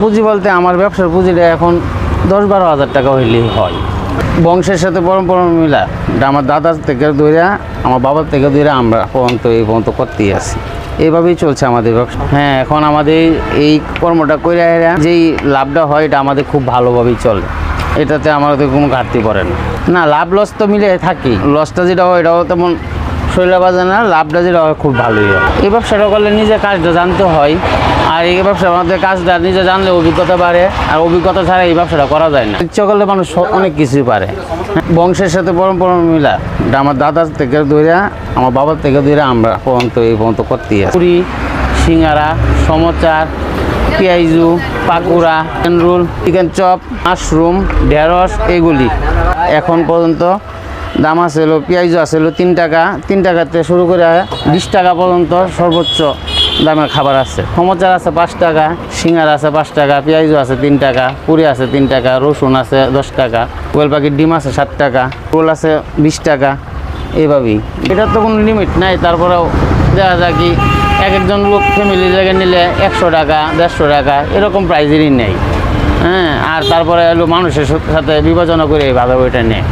পুঁজি বলতে আমার ব্যবসার পুঁজিটা এখন দশ বারো হাজার টাকা হইলেই হয়। বংশের সাথে পরম্পরা মিলা আমার দাদার থেকে ধরে আমার বাবার থেকে ধরে আমরা পর্যন্ত এই পর্যন্ত করতেই আছি। এইভাবেই চলছে আমাদের ব্যবসা। হ্যাঁ এখন আমাদের এই কর্মটা করে যেই লাভটা হয় এটা আমাদের খুব ভালোভাবেই চলে। এটাতে আমাদের কোনো ঘাটতি পড়ে না। না লাভ লস তো মিলে থাকি লসটা যেটা হয়, এটাও তেমন শরীরে বাজে না লাভটা যেটা খুব ভালোই হয়। এই ব্যবসাটা করলে নিজে কাজটা জানতে হয়, আর এই ব্যবসার মধ্যে কাজটা নিজে জানলে অভিজ্ঞতা বাড়ে, আর অভিজ্ঞতা ছাড়া এই ব্যবসাটা করা যায় না। ইচ্ছা করলে মানুষ অনেক কিছুই পারে। বংশের সাথে পরম্পরা মিলা আমার দাদার থেকে ধরে আমার বাবার থেকে ধরে আমরা পর্যন্ত এই পর্যন্ত করতেই আছি। পুরি, সিঙ্গারা, সমচার, পেঁয়াজু, pakora chicken roll chicken chop, mushroom, ঢেঁড়স, এগুলি। এখন পর্যন্ত দাম আছে হলো পেঁয়াজু আছে তিন টাকা, তিন টাকাতে শুরু করে বিশ টাকা পর্যন্ত সর্বোচ্চ দামের খাবার আছে। সমচার আছে পাঁচ টাকা সিঙ্গার আছে পাঁচ টাকা পেঁয়াজু আছে তিন টাকা, পুরি আছে তিন টাকা, রসুন আছে দশ টাকা কোয়েল পাখির ডিম আছে সাত টাকা, রোল আছে বিশ টাকা এইভাবেই এটার তো কোনো লিমিট নাই, তারপরেও দেখা যায় কি এক একজন লোক ফ্যামিলি জায়গায় নিলে একশো টাকা, দেড়শো টাকা, এরকম প্রাইজেরই নেই। হ্যাঁ আর তারপরে হলো মানুষের সাথে বিবেচনা করে ভাবে ওইটা নেয়।